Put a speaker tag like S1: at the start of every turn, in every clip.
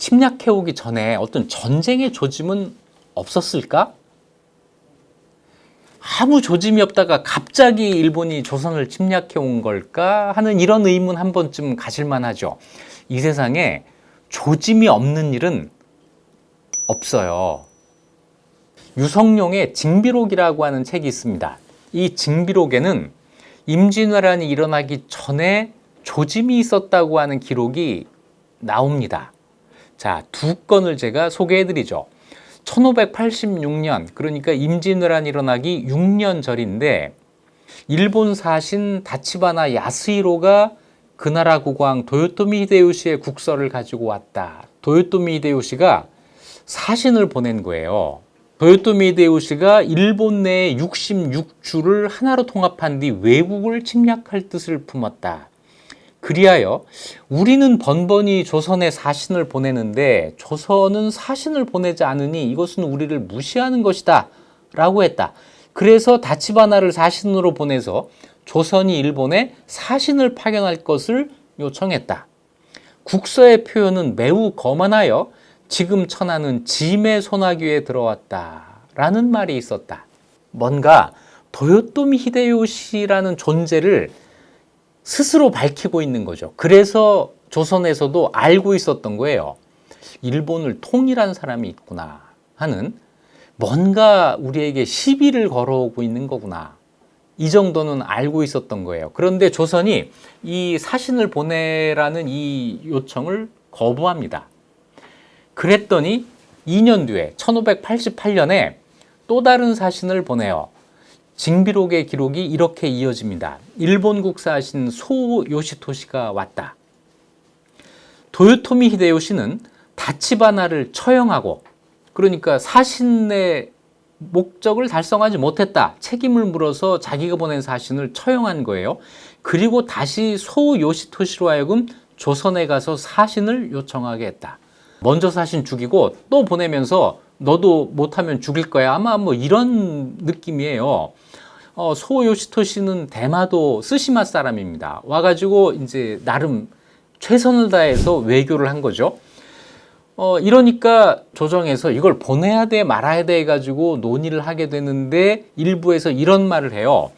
S1: 침략해오기 전에 어떤 전쟁의 조짐은 없었을까? 아무 조짐이 없다가 갑자기 일본이 조선을 침략해 온 걸까 하는 이런 의문 한 번쯤 가실만 하죠. 이 세상에 조짐이 없는 일은 없어요. 유성룡의 징비록이라고 하는 책이 있습니다. 이 징비록에는 임진왜란이 일어나기 전에 조짐이 있었다고 하는 기록이 나옵니다. 자, 두 건을 제가 소개해 드리죠. 1586년, 그러니까 임진왜란이 일어나기 6년 전인데, 일본 사신 다치바나 야스히로가 그 나라 국왕 도요토미 히데요시의 국서를 가지고 왔다. 도요토미 히데요시가 사신을 보낸 거예요. 도요토미 히데요시가 일본 내 66주를 하나로 통합한 뒤 외국을 침략할 뜻을 품었다. 그리하여 우리는 번번이 조선에 사신을 보내는데 조선은 사신을 보내지 않으니 이것은 우리를 무시하는 것이다. 라고 했다. 그래서 다치바나를 사신으로 보내서 조선이 일본에 사신을 파견할 것을 요청했다. 국서의 표현은 매우 거만하여 지금 천하는 짐의 소나기에 들어왔다. 라는 말이 있었다. 뭔가 도요토미 히데요시라는 존재를 스스로 밝히고 있는 거죠. 그래서 조선에서도 알고 있었던 거예요. 일본을 통일한 사람이 있구나 하는 뭔가 우리에게 시비를 걸어오고 있는 거구나. 이 정도는 알고 있었던 거예요. 그런데 조선이 이 사신을 보내라는 이 요청을 거부합니다. 그랬더니 2년 뒤에 1588년에 또 다른 사신을 보내요. 징비록의 기록이 이렇게 이어집니다. 일본 국사신 소 요시토시가 왔다. 도요토미 히데요시는 다치바나를 처형하고 그러니까 사신의 목적을 달성하지 못했다. 책임을 물어서 자기가 보낸 사신을 처형한 거예요. 그리고 다시 소 요시토시로 하여금 조선에 가서 사신을 요청하게 했다. 먼저 사신 죽이고 또 보내면서 너도 못하면 죽일 거야. 아마 뭐 이런 느낌이에요. 어, 소 요시토시는 대마도 스시마 사람입니다. 와가지고 이제 나름 최선을 다해서 외교를 한 거죠. 어, 이러니까 조정에서 이걸 보내야 돼 말아야 돼 해가지고 논의를 하게 되는데 일부에서 이런 말을 해요.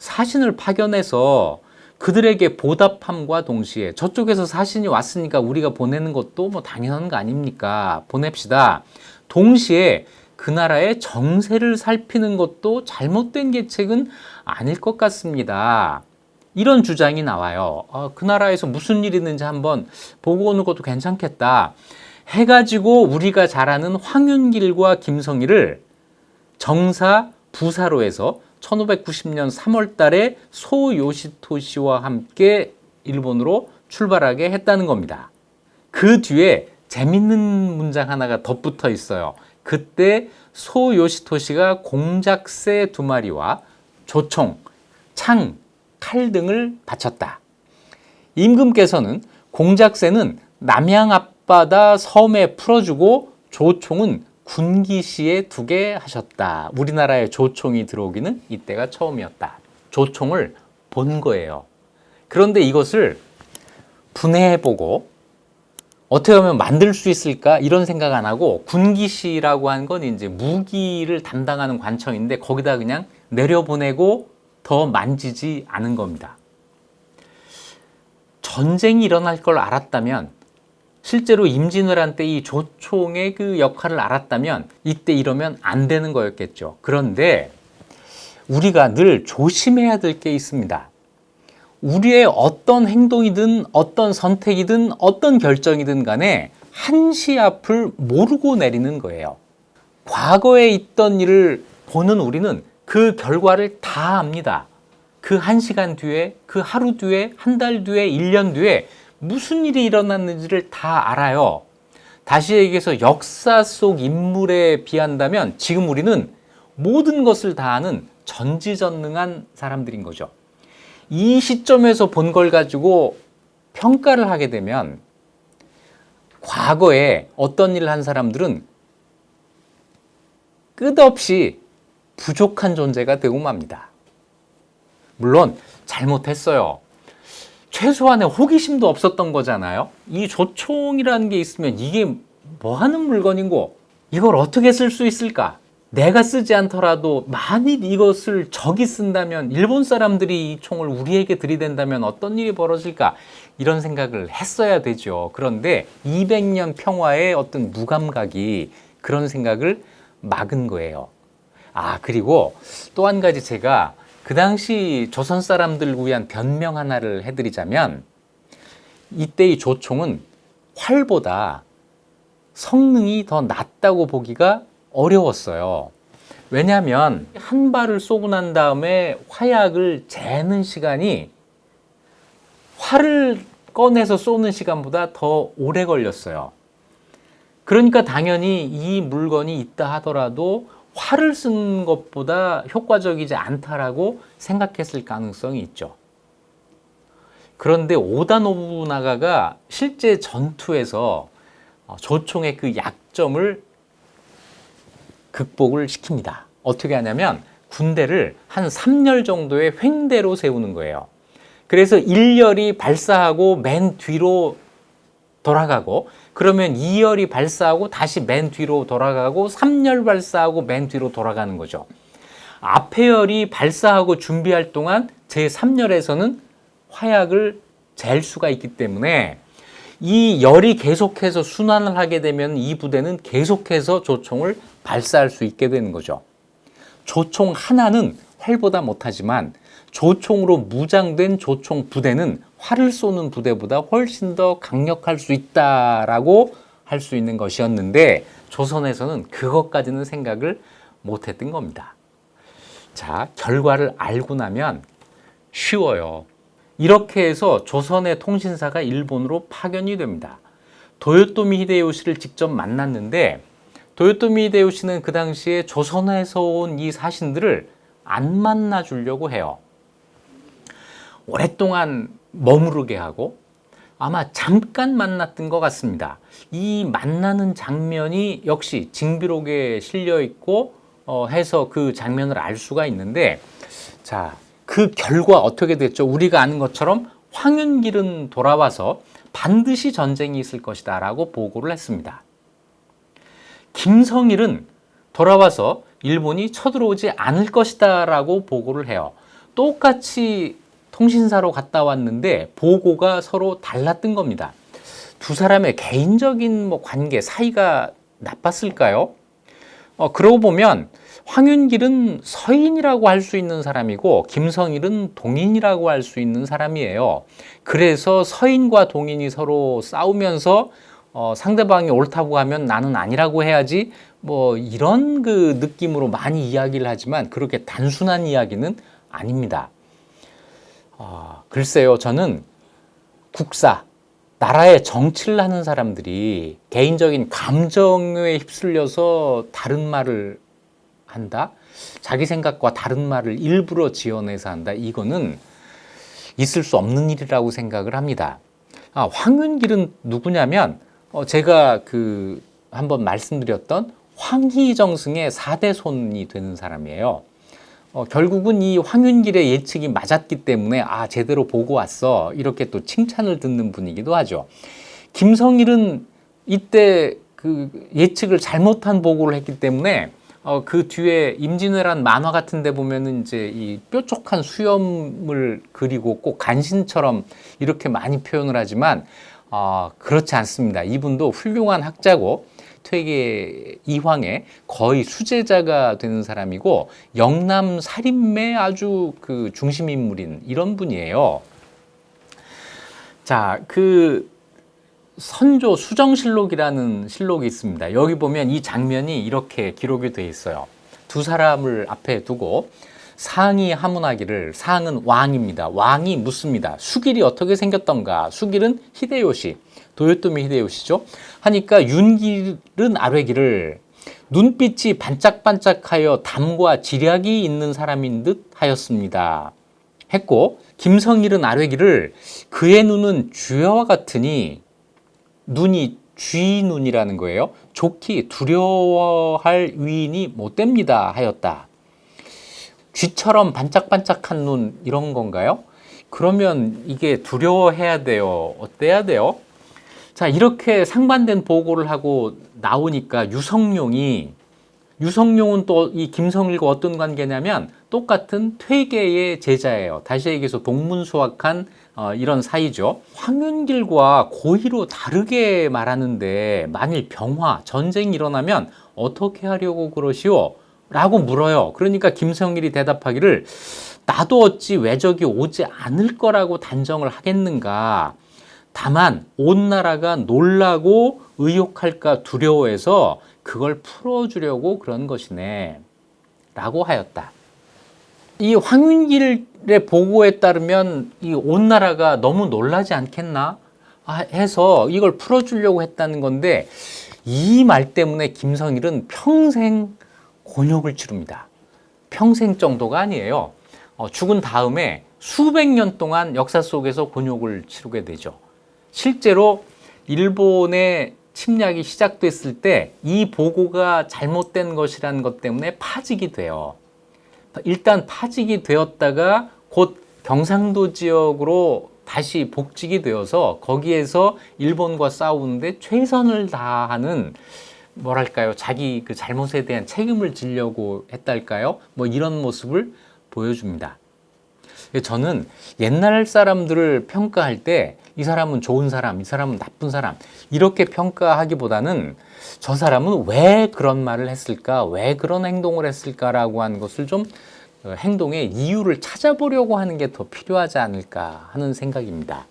S1: 사신을 파견해서 그들에게 보답함과 동시에 저쪽에서 사신이 왔으니까 우리가 보내는 것도 뭐 당연한 거 아닙니까? 보냅시다. 동시에 그 나라의 정세를 살피는 것도 잘못된 계책은 아닐 것 같습니다. 이런 주장이 나와요. 어, 그 나라에서 무슨 일이 있는지 한번 보고 오는 것도 괜찮겠다. 해가지고 우리가 잘 아는 황윤길과 김성희를 정사 부사로 해서 1590년 3월 달에 소요시토시와 함께 일본으로 출발하게 했다는 겁니다. 그 뒤에 재밌는 문장 하나가 덧붙어 있어요. 그때 소 요시토시가 공작새 두 마리와 조총, 창, 칼 등을 바쳤다. 임금께서는 공작새는 남양 앞바다 섬에 풀어주고 조총은 군기시에 두게 하셨다. 우리나라에 조총이 들어오기는 이때가 처음이었다. 조총을 본 거예요. 그런데 이것을 분해해보고 어떻게 하면 만들 수 있을까 이런 생각 안 하고 군기시라고 한 건 이제 무기를 담당하는 관청인데 거기다 그냥 내려보내고 더 만지지 않은 겁니다. 전쟁이 일어날 걸 알았다면 실제로 임진왜란 때 이 조총의 그 역할을 알았다면 이때 이러면 안 되는 거였겠죠. 그런데 우리가 늘 조심해야 될 게 있습니다. 우리의 어떤 행동이든 어떤 선택이든 어떤 결정이든 간에 한시 앞을 모르고 내리는 거예요. 과거에 있던 일을 보는 우리는 그 결과를 다 압니다. 그 한 시간 뒤에, 그 하루 뒤에, 한 달 뒤에, 1년 뒤에 무슨 일이 일어났는지를 다 알아요. 다시 얘기해서 역사 속 인물에 비한다면 지금 우리는 모든 것을 다 아는 전지전능한 사람들인 거죠. 이 시점에서 본 걸 가지고 평가를 하게 되면 과거에 어떤 일을 한 사람들은 끝없이 부족한 존재가 되고 맙니다. 물론 잘못했어요. 최소한의 호기심도 없었던 거잖아요. 이 조총이라는 게 있으면 이게 뭐 하는 물건인고 이걸 어떻게 쓸 수 있을까? 내가 쓰지 않더라도 만일 이것을 적이 쓴다면 일본 사람들이 이 총을 우리에게 들이댄다면 어떤 일이 벌어질까? 이런 생각을 했어야 되죠. 그런데 200년 평화의 어떤 무감각이 그런 생각을 막은 거예요. 아, 그리고 또 한 가지 제가 그 당시 조선 사람들을 위한 변명 하나를 해드리자면 이때의 조총은 활보다 성능이 더 낮다고 보기가 어려웠어요. 왜냐하면 한 발을 쏘고 난 다음에 화약을 재는 시간이 활을 꺼내서 쏘는 시간보다 더 오래 걸렸어요. 그러니까 당연히 이 물건이 있다 하더라도 활을 쓰는 것보다 효과적이지 않다라고 생각했을 가능성이 있죠. 그런데 오다 노부나가가 실제 전투에서 어, 조총의 그 약점을 극복을 시킵니다. 어떻게 하냐면 군대를 한 3열 정도의 횡대로 세우는 거예요. 그래서 1열이 발사하고 맨 뒤로 돌아가고 그러면 2열이 발사하고 다시 맨 뒤로 돌아가고 3열 발사하고 맨 뒤로 돌아가는 거죠. 앞에 열이 발사하고 준비할 동안 제 3열에서는 화약을 잴 수가 있기 때문에 이 열이 계속해서 순환을 하게 되면 이 부대는 계속해서 조총을 발사할 수 있게 되는 거죠. 조총 하나는 활보다 못하지만 조총으로 무장된 조총 부대는 활을 쏘는 부대보다 훨씬 더 강력할 수 있다라고 할 수 있는 것이었는데 조선에서는 그것까지는 생각을 못했던 겁니다. 자, 결과를 알고 나면 쉬워요. 이렇게 해서 조선의 통신사가 일본으로 파견이 됩니다. 도요토미 히데요시를 직접 만났는데 도요토미 히데요시는 그 당시에 조선에서 온 이 사신들을 안 만나 주려고 해요. 오랫동안 머무르게 하고 아마 잠깐 만났던 것 같습니다. 이 만나는 장면이 역시 징비록에 실려 있고 어, 해서 그 장면을 알 수가 있는데 자, 그 결과 어떻게 됐죠? 우리가 아는 것처럼 황윤길은 돌아와서 반드시 전쟁이 있을 것이다 라고 보고를 했습니다. 김성일은 돌아와서 일본이 쳐들어오지 않을 것이다 라고 보고를 해요. 똑같이 통신사로 갔다 왔는데 보고가 서로 달랐던 겁니다. 두 사람의 개인적인 뭐 관계, 사이가 나빴을까요? 어, 그러고 보면 황윤길은 서인이라고 할 수 있는 사람이고 김성일은 동인이라고 할 수 있는 사람이에요. 그래서 서인과 동인이 서로 싸우면서 어, 상대방이 옳다고 하면 나는 아니라고 해야지 뭐 이런 그 느낌으로 많이 이야기를 하지만 그렇게 단순한 이야기는 아닙니다. 어, 글쎄요, 저는 국사, 나라의 정치를 하는 사람들이 개인적인 감정에 휩쓸려서 다른 말을 한다? 자기 생각과 다른 말을 일부러 지어내서 한다? 이거는 있을 수 없는 일이라고 생각을 합니다. 아, 황윤길은 누구냐면, 어, 제가 그 한번 말씀드렸던 황희정승의 4대 손이 되는 사람이에요. 어, 결국은 이 황윤길의 예측이 맞았기 때문에 아 제대로 보고 왔어 이렇게 또 칭찬을 듣는 분이기도 하죠. 김성일은 이때 그 예측을 잘못한 보고를 했기 때문에 어, 그 뒤에 임진왜란 만화 같은 데 보면은 이제 이 뾰족한 수염을 그리고 꼭 간신처럼 이렇게 많이 표현을 하지만 어, 그렇지 않습니다. 이분도 훌륭한 학자고 퇴계 이황의 거의 수제자가 되는 사람이고 영남 살인매 아주 그 중심 인물인 이런 분이에요. 자, 그 선조 수정실록이라는 실록이 있습니다. 여기 보면 이 장면이 이렇게 기록이 되어 있어요. 두 사람을 앞에 두고 상이 하문하기를 상은 왕입니다. 왕이 묻습니다. 수길이 어떻게 생겼던가? 수길은 히데요시, 도요토미 히데요시죠. 하니까 윤길은 아뢰기를 눈빛이 반짝반짝하여 담과 지략이 있는 사람인 듯 하였습니다. 했고 김성일은 아뢰기를 그의 눈은 주여와 같으니 눈이 쥐 눈이라는 거예요. 좋기 두려워할 위인이 못 됩니다 하였다. 쥐처럼 반짝반짝한 눈 이런 건가요? 그러면 이게 두려워해야 돼요. 어때야 돼요? 자, 이렇게 상반된 보고를 하고 나오니까 유성룡이 유성룡은 또 이 김성일과 어떤 관계냐면 똑같은 퇴계의 제자예요. 다시 얘기해서 동문수학한 어, 이런 사이죠. 황윤길과 고의로 다르게 말하는데 만일 병화, 전쟁이 일어나면 어떻게 하려고 그러시오? 라고 물어요. 그러니까 김성일이 대답하기를 나도 어찌 외적이 오지 않을 거라고 단정을 하겠는가. 다만 온 나라가 놀라고 의욕할까 두려워해서 그걸 풀어주려고 그런 것이네. 라고 하였다. 이 황윤길의 보고에 따르면 이 온 나라가 너무 놀라지 않겠나 아, 해서 이걸 풀어주려고 했다는 건데 이 말 때문에 김성일은 평생 곤욕을 치릅니다. 평생 정도가 아니에요. 어, 죽은 다음에 수백 년 동안 역사 속에서 곤욕을 치르게 되죠. 실제로 일본의 침략이 시작됐을 때 이 보고가 잘못된 것이라는 것 때문에 파직이 돼요. 일단 파직이 되었다가 곧 경상도 지역으로 다시 복직이 되어서 거기에서 일본과 싸우는데 최선을 다하는 뭐랄까요 자기 그 잘못에 대한 책임을 지려고 했달까요 뭐 이런 모습을 보여줍니다. 저는 옛날 사람들을 평가할 때 이 사람은 좋은 사람, 이 사람은 나쁜 사람 이렇게 평가하기보다는 저 사람은 왜 그런 말을 했을까, 왜 그런 행동을 했을까라고 하는 것을 좀 어, 행동의 이유를 찾아보려고 하는 게 더 필요하지 않을까 하는 생각입니다.